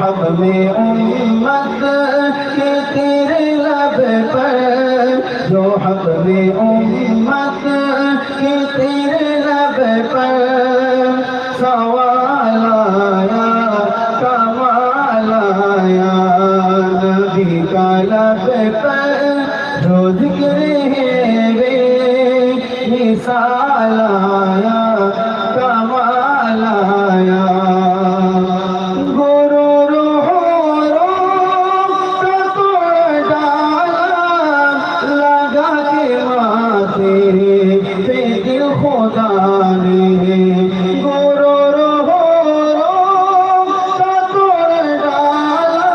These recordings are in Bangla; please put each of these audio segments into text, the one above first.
हब में उम्मत के तेरे लब पर जो हब में उम्मत के तेरे लब पर सवाल आया कमाल आया नबी का लब पर जो जिक्र है वे मिसाल आया माथे पे दिल खुदा ने गुरु रोहो का तोड़ डाला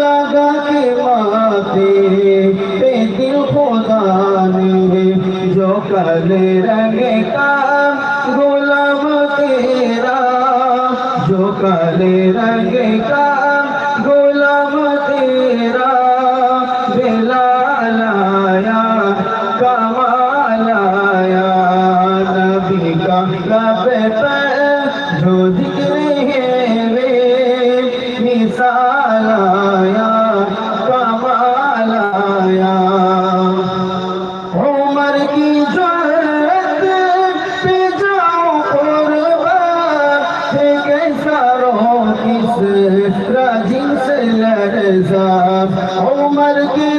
लगा के माथे पे दिल खुदा ने जो कल रंग का ऐसा उमर की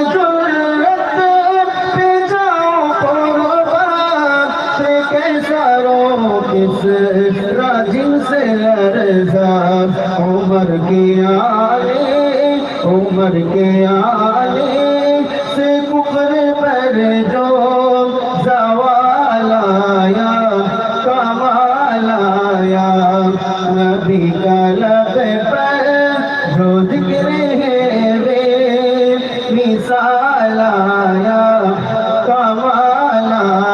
किस राजिम से अरसा उमर के आने, उमर के आने से कुकर पर जो सवाल आया, कमाल आया। नबी का लब पर जो दिखे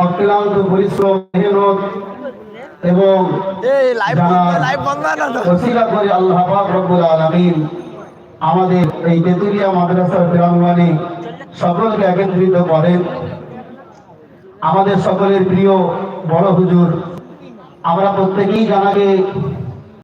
অক্লান্ত পরিশ্রম মেহনত এবং ওসিলা করে আল্লাহ পাক রব্বুল আলামিন আমাদের এই তেতুলিয়া মাদ্রাসার প্রাঙ্গণে সকলকে একত্রিত করেন। আমাদের সকলের প্রিয় বড় হুজুর আমরা প্রত্যেকেই জানাকে